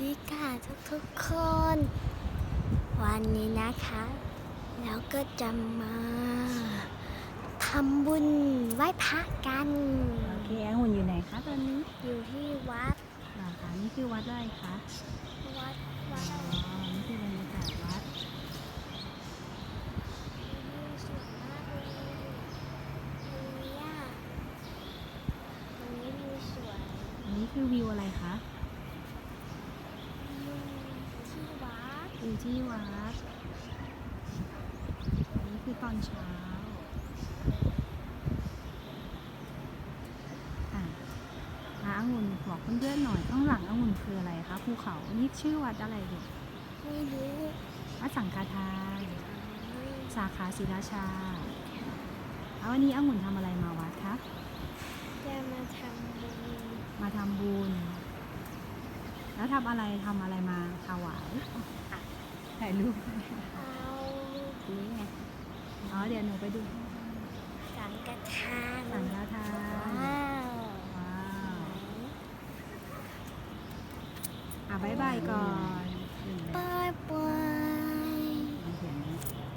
ดีค่ะทุกทุกๆคน วันนี้นะคะเราก็จะมาทำบุญไหว้พระกันโอเคองุ่นอยู่ไหนคะตอนนี้อยู่ที่วัดเหรอคะนี่คือวัดอะไรคะวัดวัอ๋ดอนี่คือบรรยากาศวัดสวยมากเลยตรงนี้อะตรงนี้วิวสวยอันนี้คือวิวอะไรคะ วิวที่ วัดวิวที่วัดอันนี้คือตอนเช้าอะอะองุ่นบอกเพื่อนๆหน่อยข้างหลังองุ่นคืออะไรคะภูเขา นี่ชื่อวัดอะไรลูกไม่รู้วัดสังฆทานสาขาศรีราชาแล้ววันนี้องุ่นทำอะไรมาวัดคะจะมาทำบุญมาทำบุญแล้วทำอะไรทำอะไรมาถวาย ถ่ายรูปเอานี่ไง อ๋อ เดี๋ยวหนูไปดูสังกทานสังฆทานว้าวว้าวอะบายบายก่อน บายบา